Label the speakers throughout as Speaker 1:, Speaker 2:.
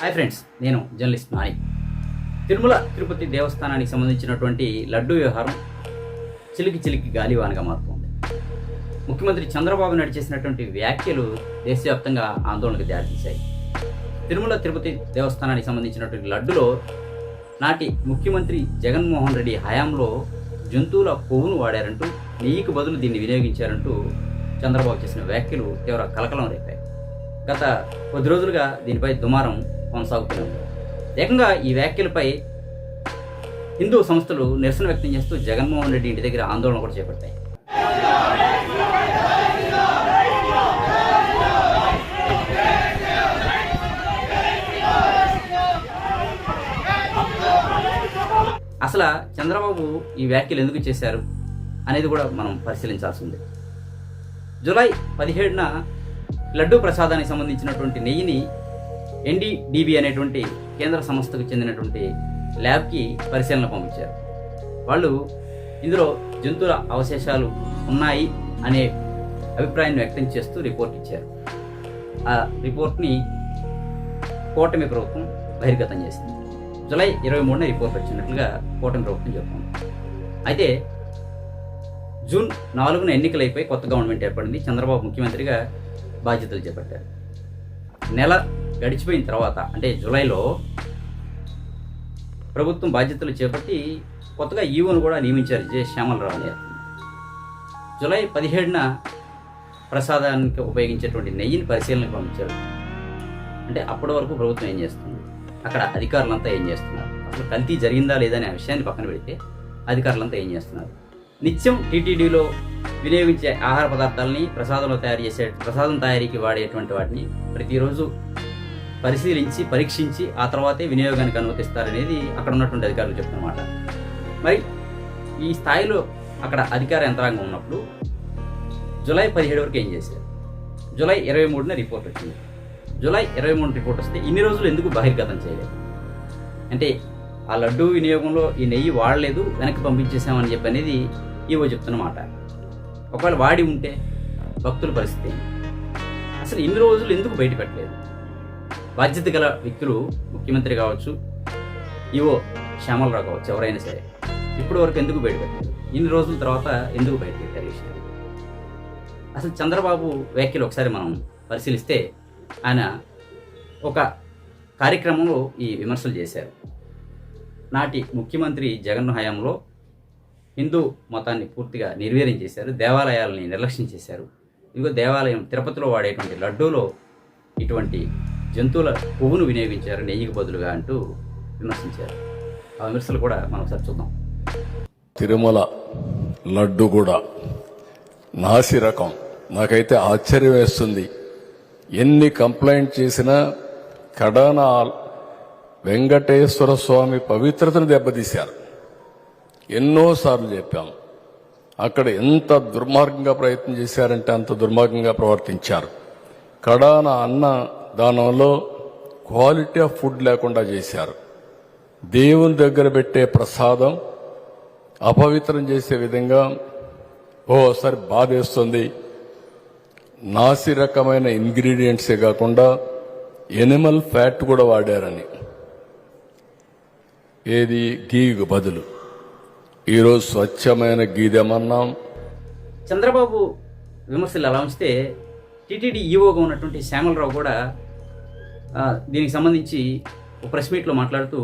Speaker 1: Hi friends నేను journalist Nani. Tirumala Tirupati దేవస్థానానికి సంబంధించినటువంటి లడ్డు వ్యవహారం చిలికి చిలికి గాలివానగా మారుతుంది. ముఖ్యమంత్రి చంద్రబాబు నాయుడు చేసినటువంటి వ్యాఖ్యలు దేశవ్యాప్తంగా ఆందోళనకు దారితీశాయి. తిరుమల తిరుపతి దేవస్థానానికి సంబంధించినటువంటి లడ్డులో నాటి ముఖ్యమంత్రి జగన్మోహన్ రెడ్డి హయాంలో జంతువుల కొవ్వును వాడారంటూ నెయ్యికి బదులు దీన్ని వినియోగించారంటూ చంద్రబాబు చేసిన వ్యాఖ్యలు తీవ్ర కలకలం రేపాయి. గత కొద్ది రోజులుగా దీనిపై దుమారం కొనసాగుతూనే ఏకంగా ఈ వ్యాఖ్యలపై హిందూ సంస్థలు నిరసన వ్యక్తం చేస్తూ జగన్మోహన్ రెడ్డి ఇంటి దగ్గర ఆందోళన కూడా చేపడతాయి. అసలు చంద్రబాబు ఈ వ్యాఖ్యలు ఎందుకు చేశారు అనేది కూడా మనం పరిశీలించాల్సి ఉంది జూలై పదిహేడున లడ్డూ ప్రసాదానికి సంబంధించినటువంటి నెయ్యిని ఎన్డీడీబీ అనేటువంటి కేంద్ర సంస్థకు చెందినటువంటి ల్యాబ్కి పరిశీలన పంపించారు. వాళ్ళు ఇందులో జంతువుల అవశేషాలు ఉన్నాయి అనే అభిప్రాయాన్ని వ్యక్తం చేస్తూ రిపోర్ట్ ఇచ్చారు. ఆ రిపోర్ట్ని కూటమి ప్రభుత్వం బహిర్గతం చేసింది. జూలై ఇరవై మూడున రిపోర్ట్ వచ్చినట్లుగా కూటమి ప్రభుత్వం చెప్పింది. అయితే జూన్ నాలుగున ఎన్నికలు అయిపోయి కొత్త గవర్నమెంట్ ఏర్పడింది. చంద్రబాబు ముఖ్యమంత్రిగా బాధ్యతలు చేపట్టారు. నెల గడిచిపోయిన తర్వాత అంటే జూలైలో ప్రభుత్వం బాధ్యతలు చేపట్టి కొత్తగా ఈవోను కూడా నియమించారు జె. శ్యామలరావు అని జూలై పదిహేడున ప్రసాదానికి ఉపయోగించేటువంటి నెయ్యిని పరిశీలనకు పంపించారు. అంటే అప్పటి వరకు ప్రభుత్వం ఏం చేస్తుంది? అక్కడ అధికారులంతా ఏం చేస్తున్నారు? అసలు కల్తీ జరిగిందా లేదా అనే విషయాన్ని పక్కన పెడితే అధికారులంతా ఏం చేస్తున్నారు? నిత్యం టీటీడీలో వినియోగించే ఆహార పదార్థాలని ప్రసాదంలో తయారు చేసే ప్రసాదం తయారీకి వాడేటువంటి వాటిని ప్రతిరోజు పరిశీలించి పరీక్షించి ఆ తర్వాతే వినియోగానికి అనుమతిస్తారనేది అక్కడ ఉన్నటువంటి అధికారులు చెప్తున్నమాట. మరి ఈ స్థాయిలో అక్కడ అధికార యంత్రాంగం ఉన్నప్పుడు జూలై పదిహేడు వరకు ఏం చేశారు? జూలై ఇరవై మూడున రిపోర్ట్ వచ్చింది. జూలై ఇరవై మూడు రిపోర్ట్ వస్తే ఇన్ని రోజులు ఎందుకు బహిర్గతం చేయలేదు? అంటే ఆ లడ్డు వినియోగంలో ఈ నెయ్యి వాడలేదు వెనక్కి పంపించేసామని చెప్పి అనేది ఈవో చెప్తున్నమాట. ఒకవేళ వాడి ఉంటే భక్తుల పరిస్థితి అసలు ఇన్ని రోజులు ఎందుకు బయట పెట్టలేదు బాధ్యత గల వ్యక్తులు ముఖ్యమంత్రి కావచ్చు ఈవో శ్యామలరావు కావచ్చు ఎవరైనా సరే. ఇప్పటి వరకు ఎందుకు బయటపెట్టారు ఇన్ని రోజుల తర్వాత ఎందుకు బయటపెట్టారు ఈ విషయాన్ని? అసలు చంద్రబాబు వ్యాఖ్యలు ఒకసారి మనం పరిశీలిస్తే ఆయన ఒక కార్యక్రమంలో ఈ విమర్శలు చేశారు. నాటి ముఖ్యమంత్రి జగన్ హయాంలో హిందూ మతాన్ని పూర్తిగా నిర్వీర్యం చేశారు దేవాలయాలని నిర్లక్ష్యం చేశారు. ఇదిగో దేవాలయం తిరుపతిలో వాడేటువంటి లడ్డూలో ఇటువంటి జంతువుల పువ్వును వినియోగించారు నెయ్యికి బదులుగా అంటూ విమర్శించారు. ఆ విమర్శలు కూడా మనం ఒకసారి చూద్దాం.
Speaker 2: తిరుమల లడ్డు కూడా నాసి రకం. నాకైతే ఆశ్చర్యం వేస్తుంది. ఎన్ని కంప్లైంట్ చేసినా కడాన వెంకటేశ్వర స్వామి పవిత్రతను దెబ్బతీశారు. ఎన్నోసార్లు చెప్పాము అక్కడ ఎంత దుర్మార్గంగా ప్రయత్నం చేశారంటే అంత దుర్మార్గంగా ప్రవర్తించారు. కడాన అన్న దానంలో క్వాలిటీ ఆఫ్ ఫుడ్ లేకుండా చేశారు. దేవుని దగ్గర పెట్టే ప్రసాదం అపవిత్రం చేసే విధంగా ఓసారి బాధేస్తుంది. నాసి రకమైన ఇంగ్రీడియంట్సే కాకుండా ఎనిమల్ ఫ్యాట్ కూడా వాడారని. ఏది? గీకు బదులు. ఈరోజు స్వచ్ఛమైన గీదేమన్నాం
Speaker 1: చంద్రబాబు విమర్శలు అలా ఉంచితే టీటీడీ ఈవోగా ఉన్నటువంటి శ్యామలరావు కూడా దీనికి సంబంధించి ఒక ప్రెస్ మీట్లో మాట్లాడుతూ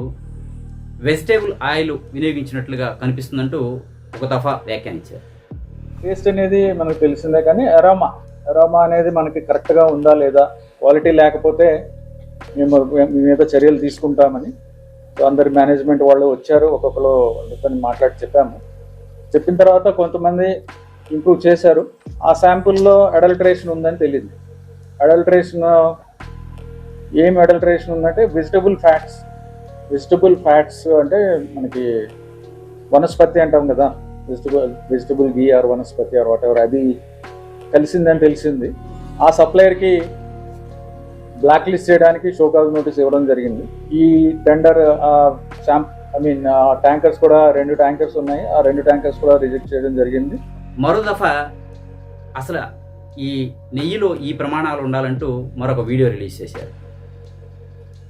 Speaker 1: వెజిటేబుల్ ఆయిల్ వినియోగించినట్లుగా కనిపిస్తుందంటూ ఒక దఫా వ్యాఖ్యానించారు.
Speaker 3: టేస్ట్ అనేది మనకు తెలిసిందే కానీ అరోమా. అరోమా అనేది మనకి కరెక్ట్గా ఉందా లేదా క్వాలిటీ లేకపోతే మేము మీ మీద చర్యలు తీసుకుంటామని అందరి మేనేజ్మెంట్ వాళ్ళు వచ్చారు ఒక్కొక్కరు వాళ్ళతో మాట్లాడి చెప్పాము. చెప్పిన తర్వాత కొంతమంది ఇంప్రూవ్ చేశారు. ఆ శాంపుల్లో అడల్టరేషన్ ఉందని తెలియదు. అడల్టరేషన్ ఏం అడల్టరేషన్ ఉందంటే వెజిటబుల్ ఫ్యాట్స్ వెజిటబుల్ ఫ్యాట్స్ అంటే మనకి వనస్పతి అంటాం కదా. Vegetable vegetable ghee or vanaspati or whatever అది కలిసిందని తెలిసింది. ఆ సప్లయర్కి బ్లాక్ లిస్ట్ చేయడానికి షోకాజ్ నోటీస్ ఇవ్వడం జరిగింది. ఈ టెండర్ శాంప్ ఐ మీన్ ట్యాంకర్స్ కూడా రెండు ట్యాంకర్స్ ఉన్నాయి. ఆ రెండు ట్యాంకర్స్ కూడా రిజెక్ట్ చేయడం జరిగింది.
Speaker 1: మరో దఫా అసలు ఈ నెయ్యిలో ఈ ప్రమాణాలు ఉండాలంటూ మరొక వీడియో రిలీజ్ చేశారు.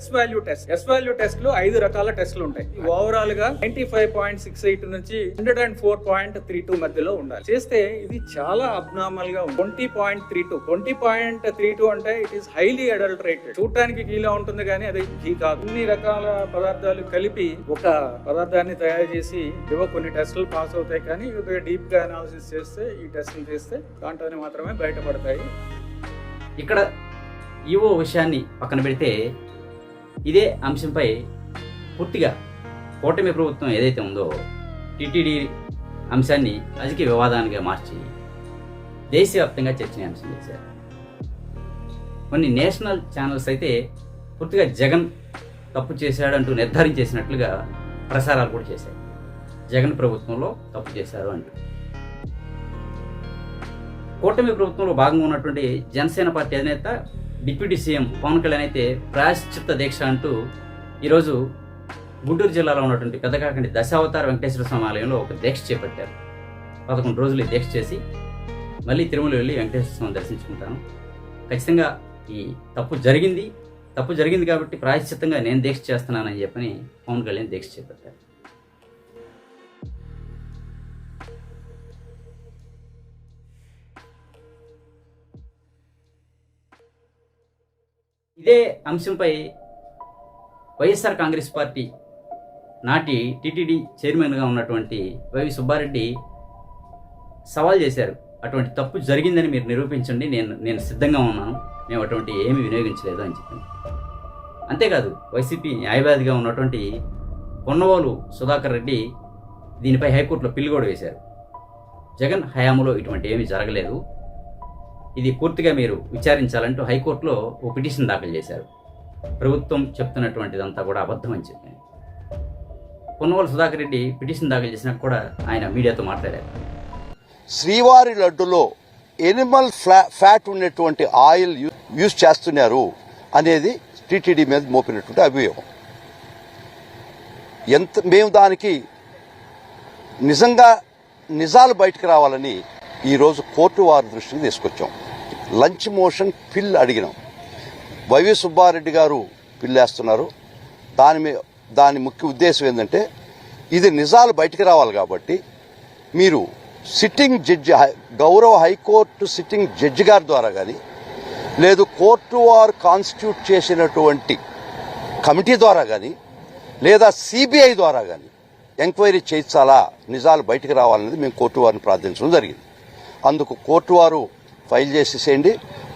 Speaker 4: S value test S value టెస్ట్లో ఐదు రకాల టెస్ట్లు ఉంటాయి. ఓవరాల్గా ninety five point six eight నుంచి hundred and four point three two మధ్యలో ఉండాలి. చేస్తే ఇది చాలా అబ్నార్మల్గా twenty point three two twenty point three two అంటే ఇట్ ఈస్ హైలీ అడల్టరేటెడ్ చూడటానికి గీలా ఉంటుంది కానీ అది ఘీ కాదు. అన్ని రకాల పదార్థాలు కలిపి ఒక పదార్థాన్ని తయారు చేసి ఏవో కొన్ని టెస్టులు పాస్ అవుతాయి కానీ డీప్గా అనాలిసిస్ చేస్తే ఈ టెస్టులు చేస్తే దాంట్లోనే మాత్రమే బయటపడతాయి.
Speaker 1: ఇక్కడ ఈవో విషయాన్ని పక్కన పెడితే ఇదే అంశంపై పూర్తిగా కూటమి ప్రభుత్వం ఏదైతే ఉందో టిటిడి అంశాన్ని అధిక వివాదానిగా మార్చి దేశవ్యాప్తంగా చర్చనీయాంశం చేశారు. కొన్ని నేషనల్ ఛానల్స్ అయితే పూర్తిగా జగన్ తప్పు చేశాడంటూ నిర్ధారించేసినట్లుగా ప్రసారాలు కూడా చేశాయి. జగన్ ప్రభుత్వంలో తప్పు చేశారు అంటూ. కూటమి ప్రభుత్వంలో భాగంగా ఉన్నటువంటి జనసేన పార్టీ అధినేత డిప్యూటీ సీఎం పవన్ కళ్యాణ్ అయితే ప్రాయశ్చిత్త దీక్ష అంటూ ఈరోజు గుంటూరు జిల్లాలో ఉన్నటువంటి పెద్దకాకండి దశావతార వెంకటేశ్వర స్వామి ఆలయంలో ఒక దీక్ష చేపట్టారు. పదకొండు రోజులు ఈ దీక్ష చేసి మళ్ళీ తిరుమల వెళ్ళి వెంకటేశ్వర స్వామి దర్శించుకుంటాను. ఖచ్చితంగా ఈ తప్పు జరిగింది. తప్పు జరిగింది కాబట్టి ప్రాయశ్చిత్తంగా నేను దీక్ష చేస్తున్నానని చెప్పని పవన్ కళ్యాణ్ దీక్ష చేపట్టారు. ఇదే అంశంపై వైఎస్ఆర్ కాంగ్రెస్ పార్టీ నాటి టీటీడీ చైర్మన్గా ఉన్నటువంటి వైవి సుబ్బారెడ్డి సవాల్ చేశారు. అటువంటి తప్పు జరిగిందని మీరు నిరూపించండి. నేను నేను సిద్ధంగా ఉన్నాను. మేము అటువంటి ఏమి వినియోగించలేదు అని చెప్పింది అంతేకాదు వైసీపీ న్యాయవాదిగా ఉన్నటువంటి పొన్నవాలు సుధాకర్ రెడ్డి దీనిపై హైకోర్టులో పిల్లు కూడా వేశారు. జగన్ హయాంలో ఇటువంటి ఏమీ జరగలేదు. ఇది పూర్తిగా మీరు విచారించాలంటూ హైకోర్టులో ఓ పిటిషన్ దాఖలు చేశారు. ప్రభుత్వం చెప్తున్నటువంటిదంతా కూడా అబద్ధం అని చెప్పింది పొన్నవోలు సుధాకర్ రెడ్డి పిటిషన్ దాఖలు చేసినాక కూడా ఆయన మీడియాతో మాట్లాడారు.
Speaker 5: శ్రీవారి లడ్డులో ఎనిమల్ ఫ్లా ఫ్యాట్ ఉన్నటువంటి ఆయిల్ యూ- యూజ్ చేస్తున్నారు అనేది టీటీడీ మీద మోపినటువంటి అభియోగం. ఎంత మేము దానికి నిజంగా నిజాలు బయటకు రావాలని ఈరోజు కోర్టు వారి దృష్టికి తీసుకొచ్చాం. లంచ్ మోషన్ పిల్ అడిగినాం. వైవి సుబ్బారెడ్డి గారు పిల్లేస్తున్నారు దాని మీ దాని ముఖ్య ఉద్దేశం ఏంటంటే ఇది నిజాలు బయటకు రావాలి కాబట్టి మీరు సిట్టింగ్ జడ్జి హై- గౌరవ హైకోర్టు సిట్టింగ్ జడ్జి గారి ద్వారా కానీ లేదు కోర్టు వారు కాన్స్టిట్యూట్ చేసినటువంటి కమిటీ ద్వారా కానీ లేదా సిబిఐ ద్వారా కానీ ఎంక్వైరీ చేయించాలా నిజాలు బయటకు రావాలనేది మేము కోర్టు వారిని ప్రార్థించడం జరిగింది. అందుకు కోర్టు వారు ఫైల్ చేసేసేయండి.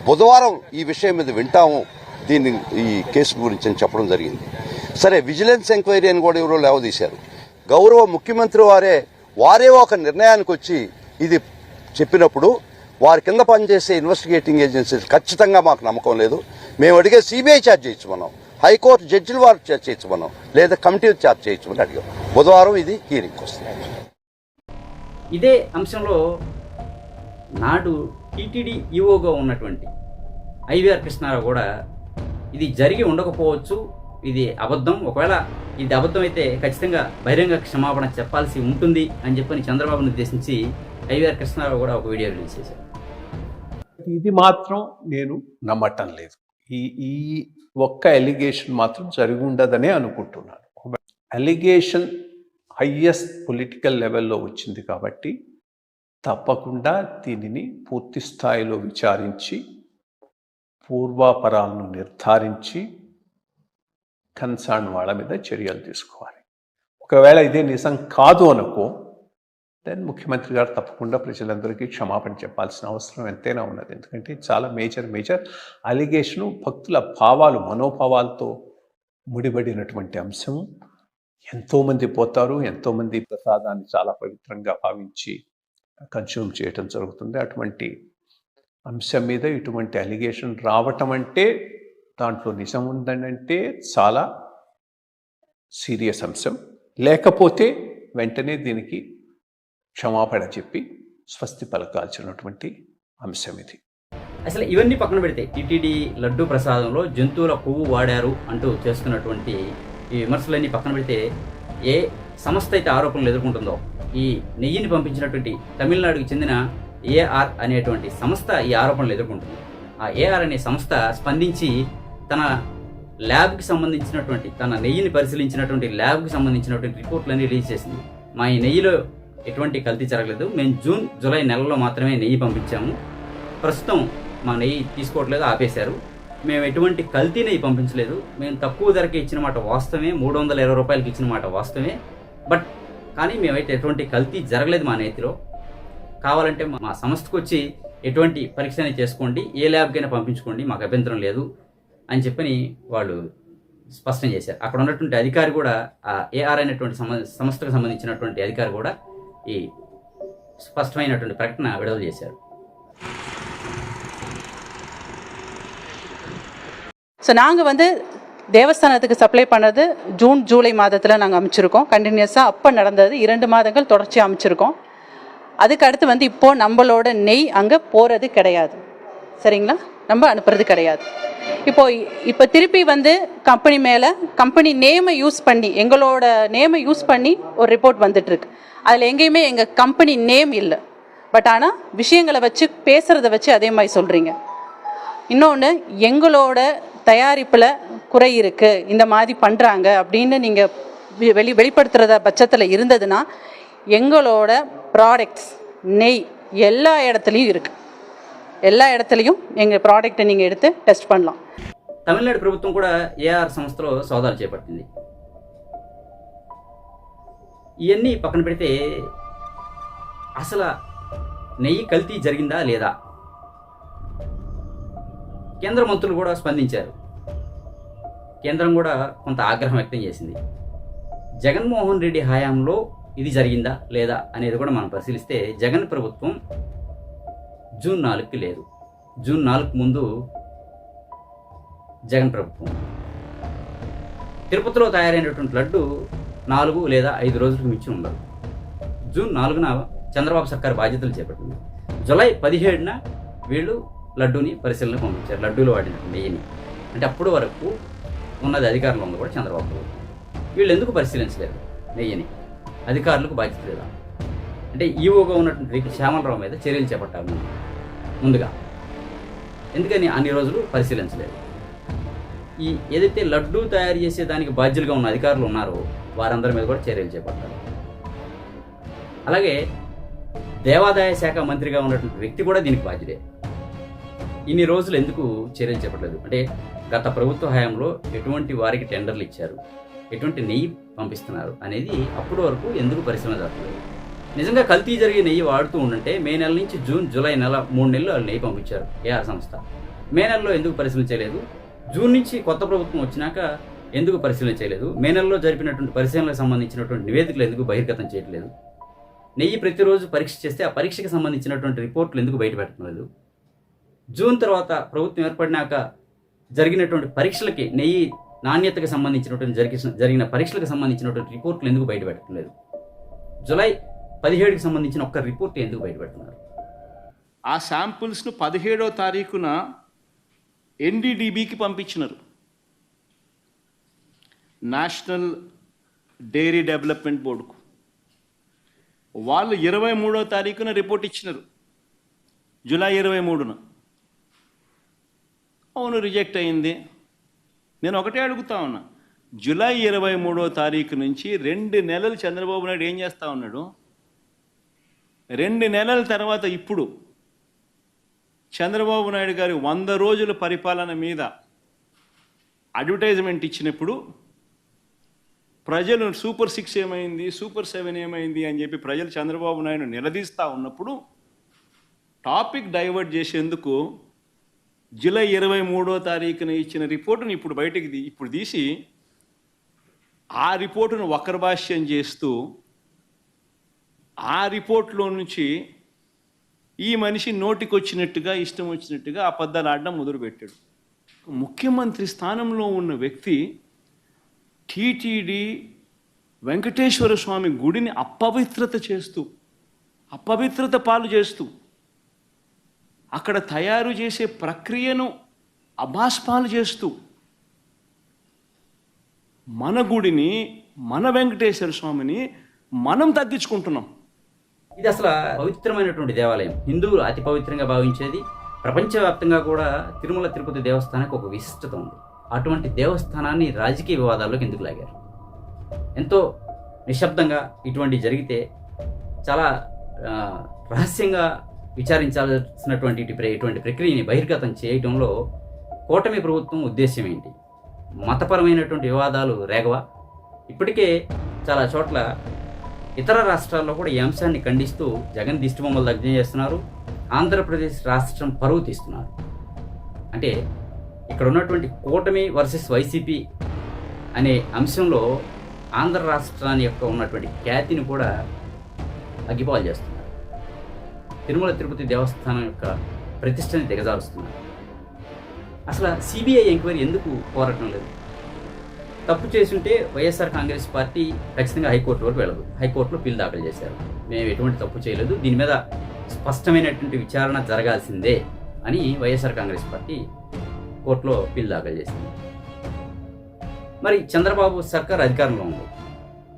Speaker 5: బుధవారం ఈ విషయం మీద వింటాము. దీన్ని ఈ కేసు గురించి అని చెప్పడం జరిగింది. సరే విజిలెన్స్ ఎంక్వైరీ అని కూడా ఎవరో లేవదీశారు. గౌరవ ముఖ్యమంత్రి వారే వారే ఒక నిర్ణయానికి వచ్చి ఇది చెప్పినప్పుడు వారి కింద పనిచేసే ఇన్వెస్టిగేటింగ్ ఏజెన్సీస్ ఖచ్చితంగా మాకు నమ్మకం లేదు. మేము అడిగే సిబిఐ ఛార్జ్ మనం హైకోర్టు జడ్జిల వారు ఛార్జ్ మనం లేదా కమిటీ ఛార్జ్ చేయించమని అడిగాం. బుధవారం ఇది హీరింగ్కి వస్తుంది.
Speaker 1: ఇదే అంశంలో నాడు టీటీడీ ఈఓగా ఉన్నటువంటి ఐవీఆర్ కృష్ణారావు కూడా ఇది జరిగి ఉండకపోవచ్చు ఇది అబద్ధం. ఒకవేళ ఇది అబద్ధం అయితే ఖచ్చితంగా బహిరంగ క్షమాపణ చెప్పాల్సి ఉంటుంది అని చెప్పని చంద్రబాబును ఉద్దేశించి ఐవీఆర్ కృష్ణారావు కూడా ఒక వీడియో రిలీజ్ చేశారు.
Speaker 6: ఇది మాత్రం నేను నమ్మటం లేదు. ఈ ఈ ఒక్క ఎలిగేషన్ మాత్రం జరిగి ఉండదనే అనుకుంటున్నాను. ఎలిగేషన్ హయ్యెస్ట్ పొలిటికల్ లెవెల్లో వచ్చింది కాబట్టి తప్పకుండా దీనిని పూర్తి స్థాయిలో విచారించి పూర్వాపరాలను నిర్ధారించి కన్సర్న్ వాళ్ళ మీద చర్యలు తీసుకోవాలి. ఒకవేళ ఇదే నిజం కాదు అనుకో దెన్ ముఖ్యమంత్రి గారు తప్పకుండా ప్రజలందరికీ క్షమాపణ చెప్పాల్సిన అవసరం ఎంతైనా ఉన్నది. ఎందుకంటే చాలా మేజర్ మేజర్ అలిగేషను భక్తుల భావాలు మనోభావాలతో ముడిపడినటువంటి అంశం. ఎంతోమంది పోతారు ఎంతోమంది ప్రసాదాన్ని చాలా పవిత్రంగా భావించి కన్స్యూమ్ చేయటం జరుగుతుంది. అటువంటి అంశం మీద ఇటువంటి అలిగేషన్ రావటం అంటే దాంట్లో నిజం ఉందంటే చాలా సీరియస్ అంశం. లేకపోతే వెంటనే దీనికి క్షమాపణ చెప్పి స్వస్తి పలకాల్సినటువంటి అంశం ఇది.
Speaker 1: అసలు ఇవన్నీ పక్కన పెడితే టీటీడీ లడ్డు ప్రసాదంలో జంతువుల కొవ్వు వాడారు అంటూ చేస్తున్నటువంటి ఈ విమర్శలన్నీ పక్కన పెడితే ఏ సంస్థ అయితే ఆరోపణలు ఎదుర్కొంటుందో? ఈ నెయ్యిని పంపించినటువంటి తమిళనాడుకు చెందిన ఏఆర్ అనేటువంటి సంస్థ ఈ ఆరోపణలు ఎదుర్కొంటుంది. ఆ ఏఆర్ అనే సంస్థ స్పందించి తన ల్యాబ్కి సంబంధించినటువంటి తన నెయ్యిని పరిశీలించినటువంటి ల్యాబ్కి సంబంధించినటువంటి రిపోర్ట్లన్నీ రిలీజ్ చేసింది. మా ఈ నెయ్యిలో ఎటువంటి కల్తీ జరగలేదు. మేము జూన్ జూలై నెలలో మాత్రమే నెయ్యి పంపించాము. ప్రస్తుతం మా నెయ్యి తీసుకోవట్లేదు ఆపేశారు. మేము ఎటువంటి కల్తీ నెయ్యి పంపించలేదు. మేము తక్కువ ధరకే ఇచ్చిన మాట వాస్తవమే. మూడు వందల ఇరవై రూపాయలకి ఇచ్చిన మాట వాస్తవమే. బట్ కానీ మేమైతే ఎటువంటి కల్తీ జరగలేదు మా నేతిలో కావాలంటే మా- మా సంస్థకు వచ్చి ఎటువంటి పరీక్షని చేసుకోండి ఏ ల్యాబ్కైనా పంపించుకోండి మాకు అభ్యంతరం లేదు అని చెప్పని వాళ్ళు స్పష్టం చేశారు అక్కడ ఉన్నటువంటి అధికారి కూడా ఆ ఏఆర్ అనేటువంటి సమ- సంస్థకు సంబంధించినటువంటి అధికారి కూడా ఈ స్పష్టమైనటువంటి ప్రకటన విడుదల చేశారు
Speaker 7: ஸோ நாங்கள் வந்து தேவஸ்தானத்துக்கு சப்ளை பண்ணது ஜூன் ஜூலை மாதத்தில் நாங்கள் அமைச்சிருக்கோம். கண்டினியூஸாக அப்போ நடந்தது இரண்டு மாதங்கள் தொடர்ச்சியாக அமைச்சிருக்கோம். அதுக்கு அடுத்து வந்து இப்போது நம்மளோட நெய் அங்கே போகிறது கிடையாது. சரிங்களா? நம்ம அனுப்புறது கிடையாது. இப்போ இப்போ திருப்பி வந்து கம்பெனி மேலே கம்பெனி நேமை யூஸ் பண்ணி எங்களோட நேமை யூஸ் பண்ணி ஒரு ரிப்போர்ட் வந்துட்டுருக்கு. அதில் எங்கேயுமே எங்கள் கம்பெனி நேம் இல்லை. பட் ஆனால் விஷயங்களை வச்சு பேசுகிறத வச்சு அதே மாதிரி சொல்கிறீங்க இன்னொன்று எங்களோட தயாரிப்பில் குறை இருக்குது இந்த மாதிரி பண்ணுறாங்க அப்படின்னு நீங்கள் வெளி வெளிப்படுத்துகிறத பட்சத்தில் இருந்ததுன்னா எங்களோட ப்ராடக்ட்ஸ் நெய் எல்லா இடத்துலையும் இருக்குது எல்லா இடத்துலையும் எங்கள் ப்ராடக்ட்டை நீங்கள் எடுத்து டெஸ்ட் பண்ணலாம்
Speaker 1: తమిళనాడు ప్రభుత్వం కూడా ఏఆర్ సంస్థలో సోదాలు చేపట్టింది ఇవన్నీ పక్కన పెడితే అసలు నెయ్యి కల్తీ జరిగిందా లేదా కేంద్ర మంత్రులు కూడా స్పందించారు. కేంద్రం కూడా కొంత ఆగ్రహం వ్యక్తం చేసింది. జగన్మోహన్ రెడ్డి హయాంలో ఇది జరిగిందా లేదా అనేది కూడా మనం పరిశీలిస్తే జగన్ ప్రభుత్వం జూన్ నాలుగుకి లేదు. జూన్ నాలుగు ముందు జగన్ ప్రభుత్వం. తిరుపతిలో తయారైనటువంటి లడ్డు నాలుగు లేదా ఐదు రోజులకు మించి ఉండదు. జూన్ నాలుగున చంద్రబాబు సర్కార్ బాధ్యతలు చేపట్టింది. జులై పదిహేడున వీళ్ళు లడ్డూని పరిశీలన పంపించారు. లడ్డూలు వాడిన నెయ్యిని అంటే అప్పుడు వరకు ఉన్నది అధికారంలో ఉంది కూడా చంద్రబాబు. వీళ్ళు ఎందుకు పరిశీలించలేదు నెయ్యిని అధికారులకు బాధ్యత లేదా? అంటే ఈవోగా ఉన్నటువంటి వ్యక్తి శ్యామలరావు మీద చర్యలు చేపట్టాలి ముందుగా. ఎందుకని అన్ని రోజులు పరిశీలించలేదు? ఈ ఏదైతే లడ్డూ తయారు చేసే దానికి బాధ్యులుగా ఉన్న అధికారులు ఉన్నారో వారందరి మీద కూడా చర్యలు చేపట్టాలి. అలాగే దేవాదాయ శాఖ మంత్రిగా ఉన్నటువంటి వ్యక్తి కూడా దీనికి బాధ్యుడే. ఇన్ని రోజులు ఎందుకు చర్యలు చేపట్టలేదు? అంటే గత ప్రభుత్వ హయాంలో ఎటువంటి వారికి టెండర్లు ఇచ్చారు? ఎటువంటి నెయ్యి పంపిస్తున్నారు? అనేది అప్పటి వరకు ఎందుకు పరిశీలన జరగలేదు నిజంగా కల్తీ జరిగే నెయ్యి వాడుతూ ఉండంటే మే నెల నుంచి జూన్ జూలై నెల మూడు నెలలు వాళ్ళు నెయ్యి పంపించారు ఏఆర్ సంస్థ. మే నెలలో ఎందుకు పరిశీలన చేయలేదు? జూన్ నుంచి కొత్త ప్రభుత్వం వచ్చినాక ఎందుకు పరిశీలన చేయలేదు? మే నెలలో జరిపినటువంటి పరిశీలనకు సంబంధించినటువంటి నివేదికలు ఎందుకు బహిర్గతం చేయట్లేదు? నెయ్యి ప్రతిరోజు పరీక్ష చేస్తే ఆ పరీక్షకి సంబంధించినటువంటి రిపోర్ట్లు ఎందుకు బయట పెట్టలేదు జూన్ తర్వాత ప్రభుత్వం ఏర్పడినాక జరిగినటువంటి పరీక్షలకి నెయ్యి నాణ్యతకు సంబంధించినటువంటి జరిగిన జరిగిన పరీక్షలకు సంబంధించినటువంటి రిపోర్ట్లు ఎందుకు బయట జులై పదిహేడుకి సంబంధించిన ఒక్క రిపోర్ట్ ఎందుకు బయటపెడుతున్నారు?
Speaker 8: ఆ శాంపుల్స్ను పదిహేడో తారీఖున ఎన్డీడీబీకి పంపించినారు. నేషనల్ డైరీ డెవలప్మెంట్ బోర్డుకు. వాళ్ళు ఇరవై మూడో తారీఖున రిపోర్ట్ ఇచ్చినారు. జూలై ఇరవై మూడున. అవును రిజెక్ట్ అయింది. నేను ఒకటే అడుగుతా ఉన్నా. జూలై ఇరవై మూడో తారీఖు నుంచి రెండు నెలలు చంద్రబాబు నాయుడు ఏం చేస్తా ఉన్నాడు? రెండు నెలల తర్వాత ఇప్పుడు చంద్రబాబు నాయుడు గారి వంద రోజుల పరిపాలన మీద అడ్వర్టైజ్మెంట్ ఇచ్చినప్పుడు ప్రజలు సూపర్ సిక్స్ ఏమైంది సూపర్ సెవెన్ ఏమైంది అని చెప్పి ప్రజలు చంద్రబాబు నాయుడు నిలదీస్తూ ఉన్నప్పుడు టాపిక్ డైవర్ట్ చేసేందుకు జూలై ఇరవై మూడో తారీఖున ఇచ్చిన రిపోర్టును ఇప్పుడు బయటికి ఇప్పుడు తీసి ఆ రిపోర్టును వక్రభాష్యం చేస్తూ ఆ రిపోర్ట్లో నుంచి ఈ మనిషి నోటికొచ్చినట్టుగా ఇష్టం వచ్చినట్టుగా అబద్ధాలు ఆడడం మొదలుపెట్టాడు. ముఖ్యమంత్రి స్థానంలో ఉన్న వ్యక్తి టీటీడీ వెంకటేశ్వర స్వామి గుడిని అపవిత్రత చేస్తూ అపవిత్రత పాలు చేస్తూ అక్కడ తయారు చేసే ప్రక్రియను అభాస్పాలు చేస్తూ మన గుడిని మన వెంకటేశ్వర స్వామిని మనం తగ్గించుకుంటున్నాం.
Speaker 1: ఇది అసలు పవిత్రమైనటువంటి దేవాలయం. హిందువులు అతి పవిత్రంగా భావించేది ప్రపంచవ్యాప్తంగా కూడా తిరుమల తిరుపతి దేవస్థానానికి ఒక విశిష్టత ఉంది. అటువంటి దేవస్థానాన్ని రాజకీయ వివాదాల్లోకి ఎందుకు లాగారు? ఎంతో నిశ్శబ్దంగా ఇటువంటి జరిగితే చాలా రహస్యంగా విచారించాల్సినటువంటి ప్ర- ఇటువంటి ప్రక్రియని బహిర్గతం చేయడంలో కూటమి ప్రభుత్వం ఉద్దేశ్యం ఏంటి? మతపరమైనటువంటి వివాదాలు రేగవా? ఇప్పటికే చాలా చోట్ల ఇతర రాష్ట్రాల్లో కూడా ఈ అంశాన్ని ఖండిస్తూ జగన్ దిష్టిబొమ్మలు దగ్ధం చేస్తున్నారు. ఆంధ్రప్రదేశ్ రాష్ట్రం పరువు తీస్తున్నారు. అంటే ఇక్కడ ఉన్నటువంటి కూటమి వర్సెస్ వైసీపీ అనే అంశంలో ఆంధ్ర రాష్ట్రాన్ని యొక్క ఉన్నటువంటి ఖ్యాతిని కూడా అగ్గిపాలు చేస్తుంది. తిరుమల తిరుపతి దేవస్థానం యొక్క ప్రతిష్టని దిగజారుస్తున్నారు. అసలు సిబిఐ ఎంక్వైరీ ఎందుకు పోరాటం లేదు? తప్పు చేసుంటే వైఎస్ఆర్ కాంగ్రెస్ పార్టీ ఖచ్చితంగా హైకోర్టు వరకు వెళ్ళదు. హైకోర్టులో పిల్ దాఖలు చేశారు. మేము ఎటువంటి తప్పు చేయలేదు. దీని మీద స్పష్టమైనటువంటి విచారణ జరగాల్సిందే అని వైఎస్ఆర్ కాంగ్రెస్ పార్టీ కోర్టులో పిల్ దాఖలు చేసింది. మరి చంద్రబాబు సర్కార్ అధికారంలో ఉంది.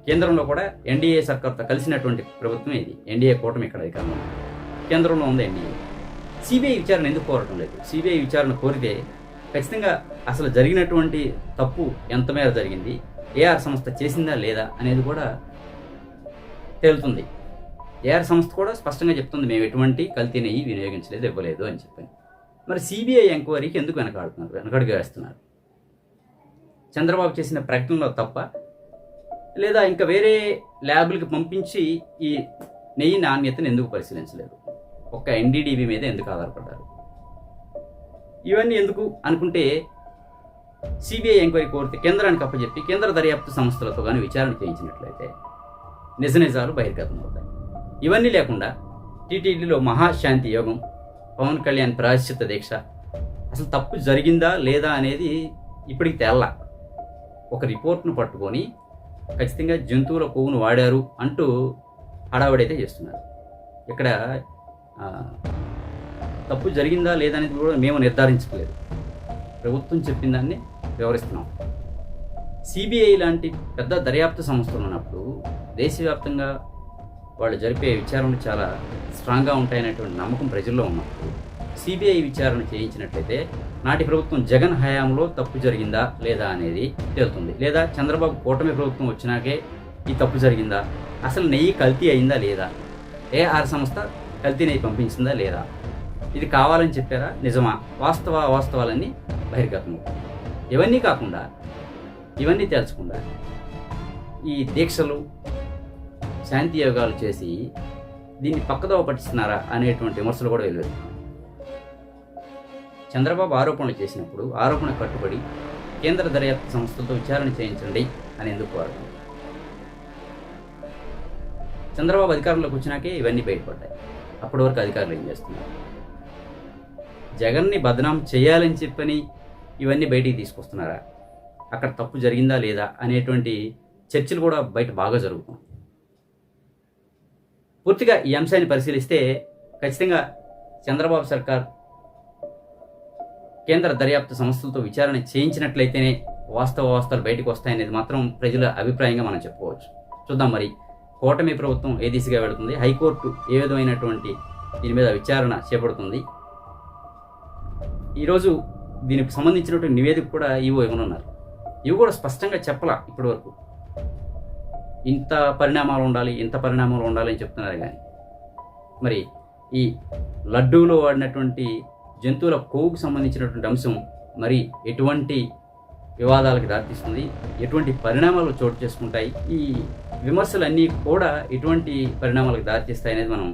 Speaker 1: కేంద్రంలో కూడా ఎన్డీఏ సర్కార్తో కలిసినటువంటి ప్రభుత్వం ఇది. ఎన్డీఏ కూటమి ఇక్కడ అధికారంలో ఉంది. కేంద్రంలో ఉంది ఎన్డీఏ సిబిఐ విచారణ ఎందుకు కోరటం లేదు? సిబిఐ విచారణ కోరితే ఖచ్చితంగా అసలు జరిగినటువంటి తప్పు ఎంత మేర జరిగింది? ఏఆర్ సంస్థ చేసిందా లేదా అనేది కూడా తేలుతుంది. ఏఆర్ సంస్థ కూడా స్పష్టంగా చెప్తుంది మేము ఎటువంటి కల్తీ నెయ్యి వినియోగించలేదు ఇవ్వలేదు అని చెప్పాను. మరి సిబిఐ ఎంక్వైరీకి ఎందుకు వెనకాడుతున్నారు? వెనకడుగు వేస్తున్నారు. చంద్రబాబు చేసిన ప్రకటనలో తప్ప లేదా ఇంకా వేరే ల్యాబులకి పంపించి ఈ నెయ్యి నాణ్యతను ఎందుకు పరిశీలించలేదు? ఒక్క ఎన్డీడీబీ మీద ఎందుకు ఆధారపడ్డారు? ఇవన్నీ ఎందుకు అనుకుంటే సిబిఐ ఎంక్వైరీ కోరితే కేంద్రానికి అప్పచెప్పి కేంద్ర దర్యాప్తు సంస్థలతో కానీ విచారణ చేయించినట్లయితే నిజ నిజాలు బహిర్గతం అవుతాయి ఇవన్నీ లేకుండా టీటీడీలో మహాశాంతి యోగం పవన్ కళ్యాణ్ ప్రాశ్చిత దీక్ష అసలు తప్పు జరిగిందా లేదా అనేది ఇప్పటికి తేల్లా. ఒక రిపోర్ట్ను పట్టుకొని ఖచ్చితంగా జంతువుల కొవ్వును వాడారు అంటూ హడావడైతే చేస్తున్నారు. ఇక్కడ తప్పు జరిగిందా లేదా అనేది కూడా మేము నిర్ధారించట్లేదు ప్రభుత్వం చెప్పిన దాన్ని వివరిస్తున్నాం. సిబిఐ లాంటి పెద్ద దర్యాప్తు సంస్థలు ఉన్నప్పుడు దేశవ్యాప్తంగా వాళ్ళు జరిపే విచారణలు చాలా స్ట్రాంగ్గా ఉంటాయనేటువంటి నమ్మకం ప్రజల్లో ఉన్నప్పుడు సిబిఐ విచారణ చేయించినట్లయితే నాటి ప్రభుత్వం జగన్ హయాంలో తప్పు జరిగిందా లేదా అనేది తేలుతుంది. లేదా చంద్రబాబు కూటమి ప్రభుత్వం వచ్చినాకే ఈ తప్పు జరిగిందా? అసలు నెయ్యి కల్తీ అయిందా లేదా? ఏఆర్ సంస్థ కల్తీని పంపించిందా లేదా? ఇది కావాలని చెప్పారా? నిజమా? వాస్తవ వాస్తవాలన్నీ బహిర్గతం. ఇవన్నీ కాకుండా ఇవన్నీ తేల్చకుండా ఈ దీక్షలు శాంతి యోగాలు చేసి దీన్ని పక్కదోవ పట్టిస్తున్నారా అనేటువంటి విమర్శలు కూడా వెళ్ళారు చంద్రబాబు ఆరోపణలు చేసినప్పుడు ఆరోపణ కట్టుబడి కేంద్ర దర్యాప్తు సంస్థలతో విచారణ చేయించండి అని ఎందుకు కోరడం? చంద్రబాబు అధికారంలోకి వచ్చినాకే ఇవన్నీ బయటపడ్డాయి. అప్పటి వరకు అధికారులు ఏం చేస్తున్నారు? జగన్ని బదనాం చేయాలని చెప్పని ఇవన్నీ బయటికి తీసుకొస్తున్నారా? అక్కడ తప్పు జరిగిందా లేదా అనేటువంటి చర్చలు కూడా బయట బాగా జరుగుతున్నాయి. పూర్తిగా ఈ అంశాన్ని పరిశీలిస్తే ఖచ్చితంగా చంద్రబాబు సర్కార్ కేంద్ర దర్యాప్తు సంస్థలతో విచారణ చేయించినట్లయితేనే వాస్తవ వాస్తవాలు బయటకు వస్తాయనేది మాత్రం ప్రజల అభిప్రాయంగా మనం చెప్పుకోవచ్చు. చూద్దాం మరి కూటమి ప్రభుత్వం ఏ దిశగా వెళుతుంది? హైకోర్టు ఏ విధమైనటువంటి దీని మీద విచారణ చేపడుతుంది? ఈరోజు దీనికి సంబంధించినటువంటి నివేదిక కూడా ఈవో ఇవ్వనున్నారు ఇవి కూడా స్పష్టంగా చెప్పలా ఇప్పటి వరకు ఇంత పరిణామాలు ఉండాలి ఇంత పరిణామాలు ఉండాలి అని చెప్తున్నారు కానీ. మరి ఈ లడ్డూలో వాడినటువంటి జంతువుల కొవ్వుకు సంబంధించినటువంటి అంశం మరి ఎటువంటి వివాదాలకు దారితీస్తుంది. ఎటువంటి పరిణామాలు చోటు చేసుకుంటాయి? ఈ విమర్శలన్నీ కూడా ఎటువంటి పరిణామాలకు దారితీస్తాయి అనేది మనం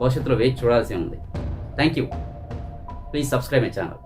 Speaker 1: భవిష్యత్తులో వేచి చూడాల్సి ఉంది. Thank you please subscribe my channel